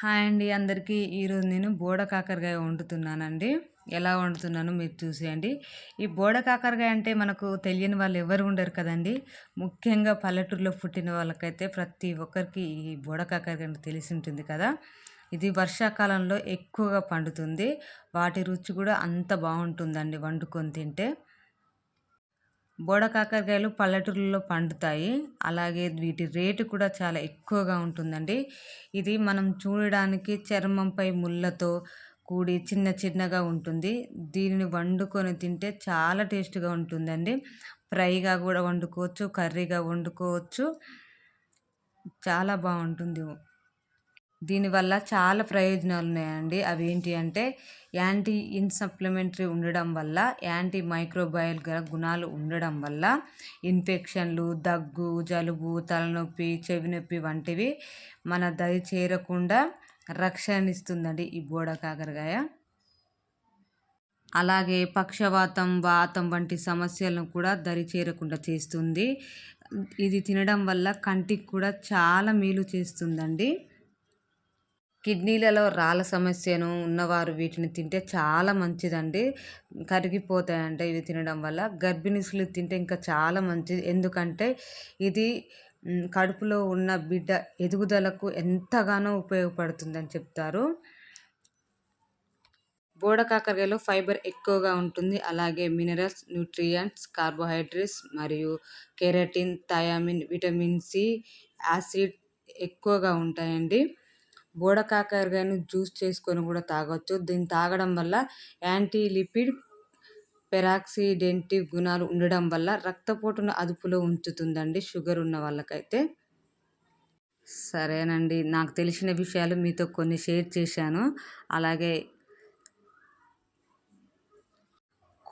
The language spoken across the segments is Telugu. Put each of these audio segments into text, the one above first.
హాయ్ అండి అందరికీ. ఈరోజు నేను బోడ కాకరకాయ వండుతున్నానండి. ఎలా వండుతున్నానో మీరు చూసేయండి. ఈ బోడ కాకరకాయ అంటే మనకు తెలియని వాళ్ళు ఎవరు ఉండరు కదండి. ముఖ్యంగా పల్లెటూరులో పుట్టిన వాళ్ళకైతే ప్రతి ఒక్కరికి ఈ బోడ కాకరకాయ అంటే తెలిసి ఉంటుంది కదా. ఇది వర్షాకాలంలో ఎక్కువగా పండుతుంది. వాటి రుచి కూడా అంత బాగుంటుందండి వండుకొని తింటే. బోడ కాకరకాయలు పల్లెటూరులో పండుతాయి. అలాగే వీటి రేటు కూడా చాలా ఎక్కువగా ఉంటుందండి. ఇది మనం చూడడానికి చర్మంపై ముళ్ళతో కూడి చిన్న చిన్నగా ఉంటుంది. దీనిని వండుకొని తింటే చాలా టేస్ట్గా ఉంటుందండి. ఫ్రైగా కూడా వండుకోవచ్చు కర్రీగా వండుకోవచ్చు. చాలా బాగుంటుంది. దీనివల్ల చాలా ప్రయోజనాలు ఉన్నాయండి అవి ఏంటి అంటే యాంటీ ఇన్సప్లిమెంటరీ ఉండడం వల్ల యాంటీ మైక్రోబయల్ గల గుణాలు ఉండడం వల్ల ఇన్ఫెక్షన్లు దగ్గు జలుబు తలనొప్పి చెవి నొప్పి వంటివి మన దరి చేరకుండా రక్షణ ఇస్తుందండి ఈ బోడ కాకరకాయ. అలాగే పక్షవాతం వాతం వంటి సమస్యలను కూడా దరి చేరకుండా చేస్తుంది. ఇది తినడం వల్ల కంటికి కూడా చాలా మేలు చేస్తుందండి. కిడ్నీలలో రాళ్ళ సమస్యను ఉన్నవారు వీటిని తింటే చాలా మంచిదండి. కరిగిపోతాయంట ఇవి తినడం వల్ల. గర్భిణీసులు తింటే ఇంకా చాలా మంచిది. ఎందుకంటే ఇది కడుపులో ఉన్న బిడ్డ ఎదుగుదలకు ఎంతగానో ఉపయోగపడుతుందని చెప్తారు. బోడ కాకరకాయలో ఫైబర్ ఎక్కువగా ఉంటుంది. అలాగే మినరల్స్ న్యూట్రియంట్స్ కార్బోహైడ్రేట్స్ మరియు keratin thiamine vitamin C acid ఎక్కువగా ఉంటాయండి. బోడ కాకరకాయను జ్యూస్ చేసుకొని కూడా తాగొచ్చు. దీన్ని తాగడం వల్ల యాంటీ లిపిడ్ పెరాక్సిడెంటివ్ గుణాలు ఉండడం వల్ల రక్తపోటును అదుపులో ఉంచుతుందండి షుగర్ ఉన్న వాళ్ళకైతే. సరేనండి. నాకు తెలిసిన విషయాలు మీతో కొన్ని షేర్ చేశాను. అలాగే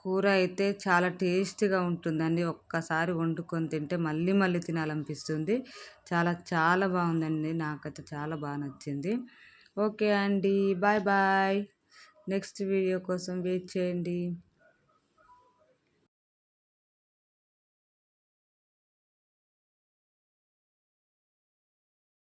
కూర అయితే చాలా టేస్టీగా ఉంటుందండి. ఒక్కసారి వండుకొని తింటే మళ్ళీ మళ్ళీ తినాలనిపిస్తుంది. చాలా చాలా బాగుందండి. నాకైతే చాలా బాగా నచ్చింది. ఓకే అండి. Bye bye. నెక్స్ట్ వీడియో కోసం వెయిట్ చేయండి.